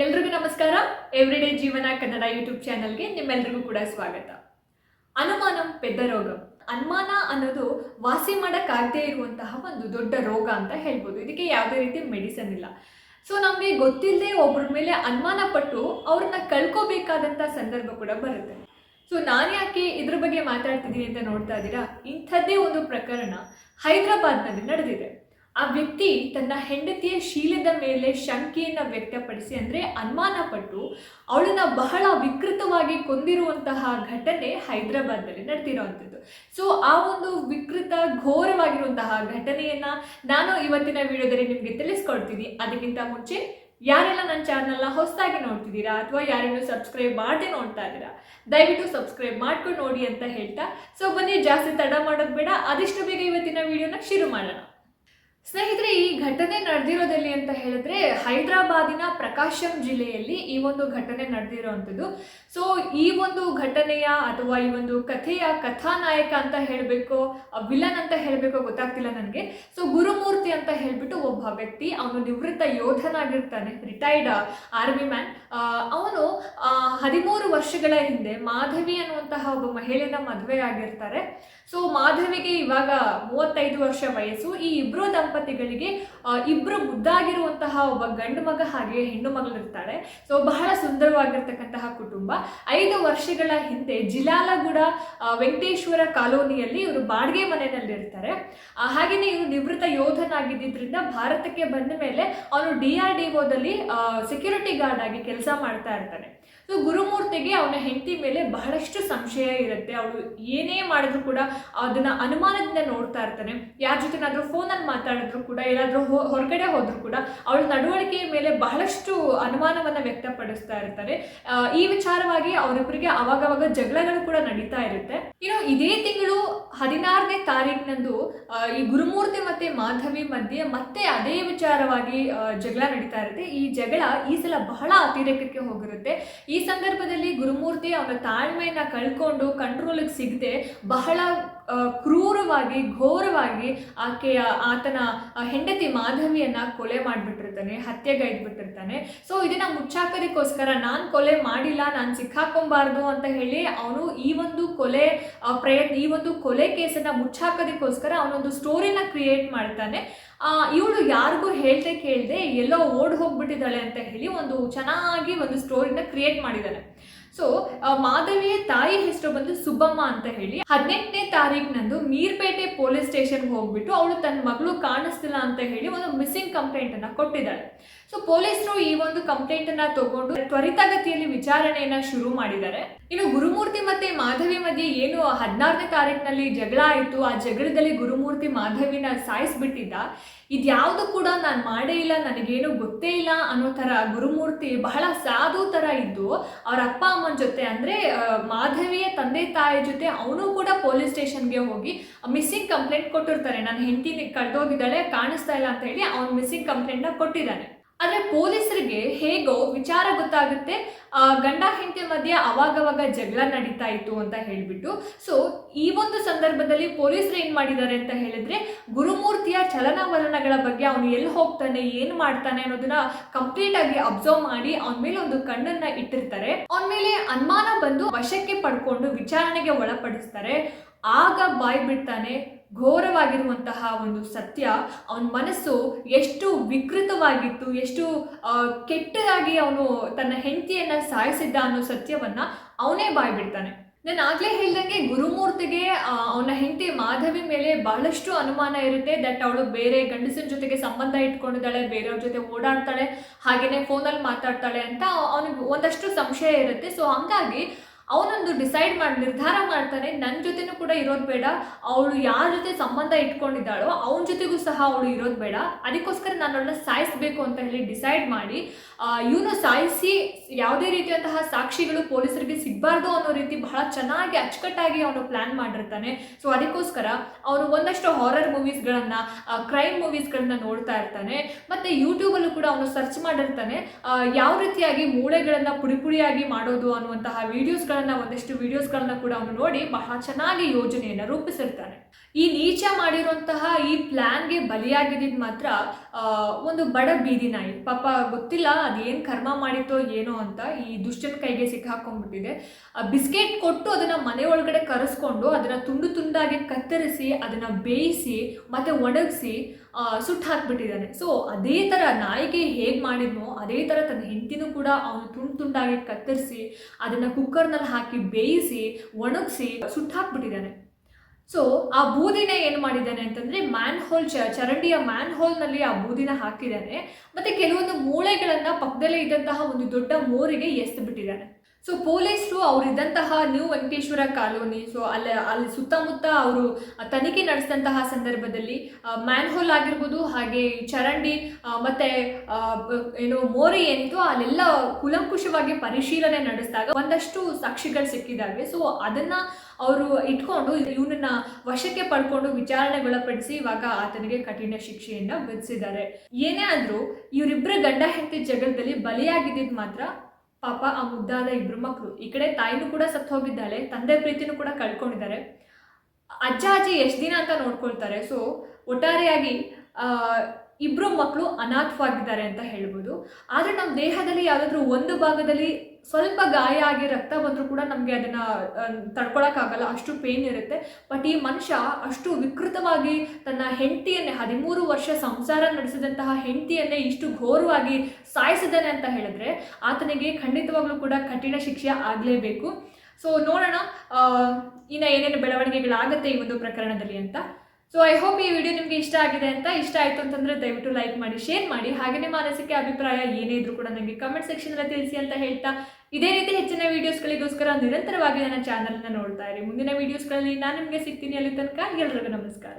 ಎಲ್ರಿಗೂ ನಮಸ್ಕಾರ. ಎವ್ರಿಡೇ ಜೀವನ ಕನ್ನಡ ಯೂಟ್ಯೂಬ್ ಚಾನಲ್ಗೆ ನಿಮ್ಮೆಲ್ರಿಗೂ ಕೂಡ ಸ್ವಾಗತ. ಅನುಮಾನಂ ಪೆದ್ದ ರೋಗ. ಅನುಮಾನ ಅನ್ನೋದು ವಾಸಿ ಮಾಡೋಕ್ಕಾಗದೇ ಇರುವಂತಹ ಒಂದು ದೊಡ್ಡ ರೋಗ ಅಂತ ಹೇಳ್ಬೋದು. ಇದಕ್ಕೆ ಯಾವುದೇ ರೀತಿ ಮೆಡಿಸನ್ ಇಲ್ಲ. ಸೊ ನಮಗೆ ಗೊತ್ತಿಲ್ಲದೆ ಒಬ್ಬರ ಮೇಲೆ ಅನುಮಾನ ಪಟ್ಟು ಅವ್ರನ್ನ ಕಳ್ಕೋಬೇಕಾದಂಥ ಸಂದರ್ಭ ಕೂಡ ಬರುತ್ತೆ. ಸೊ ನಾನು ಯಾಕೆ ಇದ್ರ ಬಗ್ಗೆ ಮಾತಾಡ್ತಿದ್ದೀನಿ ಅಂತ ನೋಡ್ತಾ ಇದ್ದೀರಾ? ಇಂಥದ್ದೇ ಒಂದು ಪ್ರಕರಣ ಹೈದರಾಬಾದ್ನಲ್ಲಿ ನಡೆದಿದೆ. ಆ ವ್ಯಕ್ತಿ ತನ್ನ ಹೆಂಡತಿಯ ಶೀಲದ ಮೇಲೆ ಶಂಕೆಯನ್ನು ವ್ಯಕ್ತಪಡಿಸಿ ಅಂದರೆ ಅನುಮಾನ ಪಟ್ಟು ಅವಳನ್ನ ಬಹಳ ವಿಕೃತವಾಗಿ ಕೊಂದಿರುವಂತಹ ಘಟನೆ ಹೈದರಾಬಾದ್ನಲ್ಲಿ ನಡೆದಿರುವಂಥದ್ದು ಸೊ ಆ ಒಂದು ವಿಕೃತ, ಘೋರವಾಗಿರುವಂತಹ ಘಟನೆಯನ್ನ ನಾನು ಇವತ್ತಿನ ವಿಡಿಯೋದಲ್ಲಿ ನಿಮಗೆ ತಿಳಿಸ್ಕೊಡ್ತೀನಿ. ಅದಕ್ಕಿಂತ ಮುಂಚೆ ಯಾರೆಲ್ಲ ನನ್ನ ಚಾನಲ್ನ ಹೊಸದಾಗಿ ನೋಡ್ತಿದ್ದೀರಾ ಅಥವಾ ಯಾರೇನು ಸಬ್ಸ್ಕ್ರೈಬ್ ಮಾಡದೆ ನೋಡ್ತಾ ಇದ್ದೀರಾ, ದಯವಿಟ್ಟು ಸಬ್ಸ್ಕ್ರೈಬ್ ಮಾಡ್ಕೊಂಡು ನೋಡಿ ಅಂತ ಹೇಳ್ತಾ. ಸೊ ಬನ್ನಿ, ಜಾಸ್ತಿ ತಡ ಮಾಡೋದು ಬೇಡ. ಆದಷ್ಟು ಬೇಗ ಇವತ್ತಿನ ವಿಡಿಯೋನ ಶುರು ಮಾಡೋಣ. ಸ್ನೇಹಿತರೆ, ಈ ಘಟನೆ ನಡೆದಿರೋದಲ್ಲಿ ಅಂತ ಹೇಳಿದ್ರೆ ಹೈದರಾಬಾದಿನ ಪ್ರಕಾಶಂ ಜಿಲ್ಲೆಯಲ್ಲಿ ಈ ಒಂದು ಘಟನೆ ನಡೆದಿರುವಂಥದ್ದು ಸೊ ಈ ಒಂದು ಘಟನೆಯ ಅಥವಾ ಈ ಒಂದು ಕಥೆಯ ಕಥಾನಾಯಕ ಅಂತ ಹೇಳಬೇಕು ವಿಲನ್ ಅಂತ ಹೇಳಬೇಕು ಗೊತ್ತಾಗ್ತಿಲ್ಲ ನನಗೆ. ಸೊ ಗುರುಮೂರ್ತಿ ಅಂತ ಹೇಳ್ಬಿಟ್ಟು ಒಬ್ಬ ವ್ಯಕ್ತಿ ಅವನು ನಿವೃತ್ತ ಯೋಧನಾಗಿರ್ತಾನೆ ರಿಟೈರ್ಡ್ ಆರ್ಮಿ ಮ್ಯಾನ್ ಅವನು ಹದಿಮೂರು ವರ್ಷಗಳ ಹಿಂದೆ ಮಾಧವಿ ಅನ್ನುವಂತಹ ಒಬ್ಬ ಮಹಿಳೆಯನ್ನ ಮದುವೆ ಆಗಿರ್ತಾರೆ ಸೊ ಮಾಧವಿಗೆ ಇವಾಗ ಮೂವತ್ತೈದು ವರ್ಷ ವಯಸ್ಸು. ಈ ಇಬ್ರು ದಂಪತಿಗಳಿಗೆ ಇಬ್ಬರು ಮುದ್ದಾಗಿರುವಂತಹ ಒಬ್ಬ ಗಂಡು ಮಗ ಹಾಗೆ ಹೆಣ್ಣು ಮಗಳಿರ್ತಾಳೆ. ಸೊ ಬಹಳ ಸುಂದರವಾಗಿರ್ತಕ್ಕಂತಹ ಕುಟುಂಬ. ಐದು ವರ್ಷಗಳ ಹಿಂದೆ ಜಿಲಾಲಗೂಡ ವೆಂಕಟೇಶ್ವರ ಕಾಲೋನಿಯಲ್ಲಿ ಇವರು ಬಾಡಿಗೆ ಮನೆಯಲ್ಲಿರ್ತಾರೆ. ಹಾಗೇನೆ ಇವರು ನಿವೃತ್ತ ಯೋಧನಾಗಿದ್ದರಿಂದ ಭಾರತಕ್ಕೆ ಬಂದ ಮೇಲೆ ಅವನು ಡಿ ಆರ್ ಸೆಕ್ಯೂರಿಟಿ ಗಾರ್ಡ್ ಆಗಿ ಕೆಲಸ ಮಾಡ್ತಾ ಇರ್ತಾನೆ. ಸೊ ಗುರುಮೂರ್ತಿಗೆ ಅವನ ಹೆಂಡತಿ ಮೇಲೆ ಬಹಳಷ್ಟು ಸಂಶಯ ಇರುತ್ತೆ. ಅವಳು ಏನೇ ಮಾಡಿದ್ರು ಕೂಡ ಅದನ್ನ ಅನುಮಾನದಿಂದ ನೋಡ್ತಾ ಇರ್ತಾನೆ. ಯಾರ ಜೊತೆನಾದ್ರೂ ಫೋನಲ್ಲಿ ಮಾತಾಡಿದ್ರು ಕೂಡ, ಏನಾದರೂ ಹೊರಗಡೆ ಹೋದ್ರು ಕೂಡ ಅವಳ ನಡವಳಿಕೆಯ ಮೇಲೆ ಬಹಳಷ್ಟು ಅನುಮಾನವನ್ನು ವ್ಯಕ್ತಪಡಿಸ್ತಾ ಇರ್ತಾರೆ. ಈ ವಿಚಾರವಾಗಿ ಅವರಿಬ್ಬರಿಗೆ ಅವಾಗವಾಗ ಜಗಳಗಳು ಕೂಡ ನಡೀತಾ ಇರುತ್ತೆ. ಇನ್ನು ಇದೇ ತಿಂಗಳು ಹದಿನಾರನೇ ತಾರೀಕಿನಂದು ಈ ಗುರುಮೂರ್ತಿ ಮತ್ತೆ ಮಾಧವಿ ಮಧ್ಯೆ ಮತ್ತೆ ಅದೇ ವಿಚಾರವಾಗಿ ಜಗಳ ನಡೀತಾ ಇರುತ್ತೆ. ಈ ಜಗಳ ಈ ಸಲ ಬಹಳ ಅತಿರೇಕಕ್ಕೆ ಹೋಗಿರುತ್ತೆ. ಈ ಸಂದರ್ಭದಲ್ಲಿ ಗುರುಮೂರ್ತಿ ಅವನ ತಾಳ್ಮೆಯನ್ನ ಕಳ್ಕೊಂಡು ಕಂಟ್ರೋಲಿಗೆ ಸಿಗದೆ ಬಹಳ ಕ್ರೂರವಾಗಿ, ಘೋರವಾಗಿ ಆಕೆಯ, ಆತನ ಹೆಂಡತಿ ಮಾಧವಿಯನ್ನು ಕೊಲೆ ಮಾಡಿಬಿಟ್ಟಿರ್ತಾನೆ, ಹತ್ಯೆಗೈದ್ಬಿಟ್ಟಿರ್ತಾನೆ. ಸೊ ಇದನ್ನ ಮುಚ್ಚಾಕೋದಕ್ಕೋಸ್ಕರ ನಾನು ಕೊಲೆ ಮಾಡಿಲ್ಲ, ನಾನು ಸಿಕ್ಕಾಕೊಂಬಾರ್ದು ಅಂತ ಹೇಳಿ ಅವನು ಈ ಒಂದು ಕೊಲೆ ಪ್ರಯತ್ನ, ಈ ಒಂದು ಕೊಲೆ ಕೇಸನ್ನ ಮುಚ್ಚಾಕೋದಕ್ಕೋಸ್ಕರ ಅವನೊಂದು ಸ್ಟೋರಿನ ಕ್ರಿಯೇಟ್ ಮಾಡ್ತಾನೆ. ಇವಳು ಯಾರಿಗೂ ಹೇಳ್ದೆ ಕೇಳ್ದೆ ಎಲ್ಲೋ ಓಡ್ ಹೋಗ್ಬಿಟ್ಟಿದ್ದಾಳೆ ಅಂತ ಹೇಳಿ ಒಂದು ಚೆನ್ನಾಗಿ ಒಂದು ಸ್ಟೋರಿನ ಕ್ರಿಯೇಟ್ ಮಾಡಿದ್ದಾನೆ ಸೊ ಮಾಧವಿಯ ತಾಯಿ ಹೆಸರು ಬಂದು ಸುಬ್ಬಮ್ಮ ಅಂತ ಹೇಳಿ ಹದಿನೆಂಟನೇ ತಾರೀಕಿನಂದು ಮೀರ್ಪೇಟೆ ಪೊಲೀಸ್ ಸ್ಟೇಷನ್ ಹೋಗ್ಬಿಟ್ಟು ಅವಳು ತನ್ನ ಮಗಳು ಕಾಣಿಸ್ತಿಲ್ಲ ಅಂತ ಹೇಳಿ ಒಂದು ಮಿಸ್ಸಿಂಗ್ ಕಂಪ್ಲೇಂಟ್ ಅನ್ನ ಕೊಟ್ಟಿದ್ದಾಳೆ. ಸೊ ಪೊಲೀಸರು ಈ ಒಂದು ಕಂಪ್ಲೇಂಟ್ ಅನ್ನ ತಗೊಂಡು ತ್ವರಿತಗತಿಯಲ್ಲಿ ವಿಚಾರಣೆಯನ್ನ ಶುರು ಮಾಡಿದ್ದಾರೆ. ಇನ್ನು ಗುರುಮೂರ್ತಿ ಮತ್ತೆ ಮಾಧವಿ ಮಧ್ಯೆ ಏನು ಹದಿನಾರನೇ ತಾರೀಕಿನಲ್ಲಿ ಜಗಳ ಆಯಿತು, ಆ ಜಗಳದಲ್ಲಿ ಗುರುಮೂರ್ತಿ ಮಾಧವಿನ ಸಾಯಿಸ್ಬಿಟ್ಟಿದ್ದ, ಇದ್ಯಾವುದು ಕೂಡ ನಾನು ಮಾಡೇ ಇಲ್ಲ, ನನಗೇನು ಗೊತ್ತೇ ಇಲ್ಲ ಅನ್ನೋ ಥರ ಗುರುಮೂರ್ತಿ ಬಹಳ ಸಾಧು ಥರ ಇದ್ದು, ಅವ್ರ ಅಪ್ಪ ಅಮ್ಮನ ಜೊತೆ ಅಂದರೆ ಮಾಧವಿಯ ತಂದೆ ತಾಯಿ ಜೊತೆ ಅವನು ಕೂಡ ಪೊಲೀಸ್ ಸ್ಟೇಷನ್ಗೆ ಹೋಗಿ ಮಿಸ್ಸಿಂಗ್ ಕಂಪ್ಲೇಂಟ್ ಕೊಟ್ಟಿರ್ತಾರೆ. ನನ್ನ ಹೆಂಡತಿ ಕಳೆದೋಗಿದ್ದಾಳೆ ಕಾಣಿಸ್ತಾ ಇಲ್ಲ ಅಂತ ಹೇಳಿ ಅವ್ನು ಮಿಸ್ಸಿಂಗ್ ಕಂಪ್ಲೇಂಟ್ನ ಕೊಟ್ಟಿದ್ದಾನೆ. ಆದರೆ ಪೊಲೀಸರಿಗೆ ಹೇಗೋ ವಿಚಾರ ಗೊತ್ತಾಗುತ್ತೆ. ಆ, ಗಂಡ ಹೆಂಡತಿ ಮಧ್ಯೆ ಅವಾಗವಾಗ ಜಗಳ ನಡೀತಾ ಇತ್ತು ಅಂತ ಹೇಳಿಬಿಟ್ಟು. ಸೊ ಈ ಒಂದು ಸಂದರ್ಭದಲ್ಲಿ ಪೊಲೀಸರು ಏನು ಮಾಡಿದ್ದಾರೆ ಅಂತ ಹೇಳಿದ್ರೆ ಗುರುಮೂರ್ತಿಯ ಚಲನವಲನಗಳ ಬಗ್ಗೆ ಅವನು ಎಲ್ಲಿ ಹೋಗ್ತಾನೆ, ಏನು ಮಾಡ್ತಾನೆ ಅನ್ನೋದನ್ನ ಕಂಪ್ಲೀಟ್ ಆಗಿ ಅಬ್ಸರ್ವ್ ಮಾಡಿ ಅವನ ಮೇಲೆ ಒಂದು ಕಣ್ಣನ್ನ ಇಟ್ಟಿರ್ತಾರೆ. ಅವನ ಮೇಲೆ ಅನುಮಾನ ಬಂದು ವಶಕ್ಕೆ ಪಡ್ಕೊಂಡು ವಿಚಾರಣೆಗೆ ಒಳಪಡಿಸ್ತಾರೆ. ಆಗ ಬಾಯ್ ಬಿಡ್ತಾನೆ. ಘೋರವಾಗಿರುವಂತಹ ಒಂದು ಸತ್ಯ ಅವನ ಮನಸ್ಸು ಎಷ್ಟು ವಿಕೃತವಾಗಿತ್ತು, ಎಷ್ಟು ಕೆಟ್ಟದಾಗಿ ಅವನು ತನ್ನ ಹೆಂಡತಿಯನ್ನ ಸಾಯಿಸಿದ್ದ ಅನ್ನೋ ಸತ್ಯವನ್ನ ಅವನೇ ಬಾಯ್ ಬಿಡ್ತಾನೆ. ನಾನು ಆಗ್ಲೇ ಹೇಳ್ದಂಗೆ ಗುರುಮೂರ್ತಿಗೆ ಆ, ಅವನ ಹೆಂಡತಿ ಮಾಧವಿ ಮೇಲೆ ಬಹಳಷ್ಟು ಅನುಮಾನ ಇರುತ್ತೆ ದಟ್ ಅವಳು ಬೇರೆ ಗಂಡಸಿನ ಜೊತೆಗೆ ಸಂಬಂಧ ಇಟ್ಕೊಂಡಿದ್ದಾಳೆ, ಬೇರೆಯವ್ರ ಜೊತೆ ಓಡಾಡ್ತಾಳೆ, ಹಾಗೇನೆ ಫೋನಲ್ಲಿ ಮಾತಾಡ್ತಾಳೆ ಅಂತ ಅವನಿಗೆ ಒಂದಷ್ಟು ಸಂಶಯ ಇರುತ್ತೆ. ಸೊ ಹಂಗಾಗಿ ಅವನೊಂದು ಡಿಸೈಡ್ ಮಾಡಿ, ನಿರ್ಧಾರ ಮಾಡ್ತಾನೆ ನನ್ನ ಜೊತೆನೂ ಕೂಡ ಇರೋದು ಬೇಡ, ಅವಳು ಯಾರ ಜೊತೆ ಸಂಬಂಧ ಇಟ್ಕೊಂಡಿದ್ದಾಳೋ ಅವನ ಜೊತೆಗೂ ಸಹ ಅವಳು ಇರೋದು ಬೇಡ, ಅದಕ್ಕೋಸ್ಕರ ನಾನು ಅವಳನ್ನ ಸಾಯಿಸ್ಬೇಕು ಅಂತ ಹೇಳಿ ಡಿಸೈಡ್ ಮಾಡಿ ಇವನು ಸಾಯಿಸಿ ಯಾವುದೇ ರೀತಿಯಂತಹ ಸಾಕ್ಷಿಗಳು ಪೊಲೀಸರಿಗೆ ಸಿಗಬಾರ್ದು ಅನ್ನೋ ರೀತಿ ಬಹಳ ಚೆನ್ನಾಗಿ ಅಚ್ಚುಕಟ್ಟಾಗಿ ಅವನು ಪ್ಲಾನ್ ಮಾಡಿರ್ತಾನೆ. ಸೊ ಅದಕ್ಕೋಸ್ಕರ ಅವನು ಒಂದಷ್ಟು ಹಾರರ್ ಮೂವೀಸ್ಗಳನ್ನು ಕ್ರೈಮ್ ಮೂವೀಸ್ಗಳನ್ನ ನೋಡ್ತಾ ಇರ್ತಾನೆ. ಮತ್ತು ಯೂಟ್ಯೂಬಲ್ಲೂ ಕೂಡ ಅವನು ಸರ್ಚ್ ಮಾಡಿರ್ತಾನೆ. ಯಾವ ರೀತಿಯಾಗಿ ಮೂಳೆಗಳನ್ನು ಪುಡಿ ಪುಡಿಯಾಗಿ ಮಾಡೋದು ಅನ್ನುವಂತಹ ವಿಡಿಯೋಸ್ಗಳನ್ನು ಗಳನ್ನ, ಒಂದಷ್ಟು ವಿಡಿಯೋಸ್ಗಳನ್ನ ಕೂಡ ಅವನು ನೋಡಿ ಬಹಳ ಚೆನ್ನಾಗಿ ಯೋಜನೆಯನ್ನು ರೂಪಿಸಿರ್ತಾನೆ. ಈ ನೀಚ ಮಾಡಿರುವಂತಹ ಈ ಪ್ಲ್ಯಾನ್ಗೆ ಬಲಿಯಾಗಿದ್ದ ಮಾತ್ರ ಒಂದು ಬಡ ಬೀದಿ ನಾಯಿ. ಪಾಪ ಗೊತ್ತಿಲ್ಲ ಅದೇನು ಕರ್ಮ ಮಾಡಿತ್ತೋ ಏನೋ ಅಂತ ಈ ದುಷ್ಟನ ಕೈಗೆ ಸಿಕ್ಕಾಕೊಂಡ್ಬಿಟ್ಟಿದೆ. ಬಿಸ್ಕೆಟ್ ಕೊಟ್ಟು ಅದನ್ನ ಮನೆ ಒಳಗಡೆ ಕರೆಸ್ಕೊಂಡು ಅದನ್ನ ತುಂಡು ತುಂಡಾಗಿ ಕತ್ತರಿಸಿ, ಅದನ್ನ ಬೇಯಿಸಿ, ಮತ್ತೆ ಒಣಗಿಸಿ ಸುಟ್ಟು ಹಾಕ್ಬಿಟ್ಟಿದ್ದಾನೆ. ಸೊ ಅದೇ ಥರ ನಾಯಿಗೆ ಹೇಗೆ ಮಾಡಿದ್ನೋ, ಅದೇ ಥರ ತನ್ನ ಹೆಂಡತಿನೂ ಕೂಡ ಅವನು ತುಂಡು ತುಂಡಾಗಿ ಕತ್ತರಿಸಿ, ಅದನ್ನು ಕುಕ್ಕರ್ನಲ್ಲಿ ಹಾಕಿ ಬೇಯಿಸಿ, ಒಣಗಿಸಿ, ಸುಟ್ಟು ಹಾಕ್ಬಿಟ್ಟಿದ್ದಾನೆ. ಸೊ ಆ ಬೂದಿನ ಏನು ಮಾಡಿದ್ದಾನೆ ಅಂತಂದ್ರೆ ಮ್ಯಾನ್ ಹೋಲ್ ಚ ಚರಂಡಿಯ ಮ್ಯಾನ್ ಹೋಲ್ನಲ್ಲಿ ಆ ಬೂದಿನ ಹಾಕಿದ್ದಾನೆ. ಮತ್ತೆ ಕೆಲವೊಂದು ಮೂಳೆಗಳನ್ನ ಪಕ್ಕದಲ್ಲೇ ಇದ್ದಂತಹ ಒಂದು ದೊಡ್ಡ ಮೋರಿಗೆ ಎಸ್ದು ಬಿಟ್ಟಿದ್ದಾನೆ ಸೊ ಪೊಲೀಸರು ಅವರಿದ್ದಂತಹ ನ್ಯೂ ವೆಂಕಟೇಶ್ವರ ಕಾಲೋನಿ ಸೊ ಅಲ್ಲಿ ಅಲ್ಲಿ ಸುತ್ತಮುತ್ತ ಅವರು ತನಿಖೆ ನಡೆಸಿದಂತಹ ಸಂದರ್ಭದಲ್ಲಿ ಮ್ಯಾನ್ ಹೋಲ್ ಆಗಿರ್ಬೋದು, ಹಾಗೆ ಚರಂಡಿ ಮತ್ತೆ ಏನು ಮೋರಿ ಏನಿತ್ತು, ಅಲ್ಲೆಲ್ಲ ಕುಲಂಕುಷವಾಗಿ ಪರಿಶೀಲನೆ ನಡೆಸಿದಾಗ ಒಂದಷ್ಟು ಸಾಕ್ಷಿಗಳು ಸಿಕ್ಕಿದ್ದಾವೆ ಸೊ ಅದನ್ನ ಅವರು ಇಟ್ಕೊಂಡು, ಇವನನ್ನ ವಶಕ್ಕೆ ಪಡ್ಕೊಂಡು ವಿಚಾರಣೆಗೊಳಪಡಿಸಿ ಇವಾಗ ಆತನಿಗೆ ಕಠಿಣ ಶಿಕ್ಷೆಯನ್ನ ವಿಧಿಸಿದ್ದಾರೆ. ಏನೇ ಆದ್ರೂ ಇವರಿಬ್ಬರ ಗಂಡ ಹೆಂಡತಿ ಜಗಳದಲ್ಲಿ ಬಲಿಯಾಗಿದ್ದಿದ್ ಮಾತ್ರ ಪಾಪ ಆ ಮುದ್ದಾದ ಇಬ್ರು ಮಕ್ಕಳು ಈ ಕಡೆ ತಾಯಿನೂ ಕೂಡ ಸತ್ತು ಹೋಗಿದ್ದಾಳೆ, ತಂದೆ ಪ್ರೀತಿನೂ ಕೂಡ ಕಳ್ಕೊಂಡಿದ್ದಾರೆ. ಅಜ್ಜ ಅಜ್ಜಿ ಎಷ್ಟು ದಿನ ಅಂತ ನೋಡ್ಕೊಳ್ತಾರೆ. ಸೊ ಒಟ್ಟಾರೆಯಾಗಿ ಆ, ಇಬ್ರು ಮಕ್ಕಳು ಅನಾಥವಾಗಿದ್ದಾರೆ ಅಂತ ಹೇಳ್ಬೋದು. ಆದರೆ ನಮ್ಮ ದೇಹದಲ್ಲಿ ಯಾವುದಾದ್ರೂ ಒಂದು ಭಾಗದಲ್ಲಿ ಸ್ವಲ್ಪ ಗಾಯ ಆಗಿ ರಕ್ತ ಬಂದರೂ ಕೂಡ ನಮಗೆ ಅದನ್ನ ತಡ್ಕೊಳಕ್ಕಾಗಲ್ಲ ಅಷ್ಟು ಪೇನ್ ಇರುತ್ತೆ. ಬಟ್ ಈ ಮನುಷ್ಯ ಅಷ್ಟು ವಿಕೃತವಾಗಿ ತನ್ನ ಹೆಂಡತಿಯನ್ನೇ ಹದಿಮೂರು ವರ್ಷ ಸಂಸಾರ ನಡೆಸಿದಂತಹ ಹೆಂಡತಿಯನ್ನೇ ಇಷ್ಟು ಘೋರವಾಗಿ ಸಾಯಿಸಿದ್ದಾನೆ ಅಂತ ಹೇಳಿದ್ರೆ ಆತನಿಗೆ ಖಂಡಿತವಾಗ್ಲೂ ಕೂಡ ಕಠಿಣ ಶಿಕ್ಷೆ ಆಗಲೇಬೇಕು. ಸೊ ನೋಡೋಣ ಇನ್ನು ಏನೇನು ಬೆಳವಣಿಗೆಗಳಾಗುತ್ತೆ ಈ ಒಂದು ಪ್ರಕರಣದಲ್ಲಿ ಅಂತ. ಸೊ ಐ ಹೋಪ್ ಈ ವಿಡಿಯೋ ನಿಮಗೆ ಇಷ್ಟ ಆಗಿದೆ ಅಂತ ಇಷ್ಟ ಆಯಿತು ಅಂತಂದ್ರೆ ದಯವಿಟ್ಟು ಲೈಕ್ ಮಾಡಿ ಶೇರ್ ಮಾಡಿ. ಹಾಗೆಯೇ ಮಾನಸಿಕ ಅಭಿಪ್ರಾಯ ಏನೇ ಇದ್ರೂ ಕೂಡ ನನಗೆ ಕಮೆಂಟ್ ಸೆಕ್ಷನಲ್ಲಿ ತಿಳಿಸಿ ಅಂತ ಹೇಳ್ತಾ, ಇದೇ ರೀತಿ ಹೆಚ್ಚಿನ ವಿಡಿಯೋಸ್ಗಳಿಗೋಸ್ಕರ ನಿರಂತರವಾಗಿ ನನ್ನ ಚಾನಲ್ನ ನೋಡ್ತಾ ಇರಿ. ಮುಂದಿನ ವೀಡಿಯೋಸ್ಗಳಲ್ಲಿ ನಾನು ನಿಮಗೆ ಸಿಗ್ತೀನಿ ಅಲ್ಲಿ ತನಕ. ಎಲ್ರಿಗೂ ನಮಸ್ಕಾರ.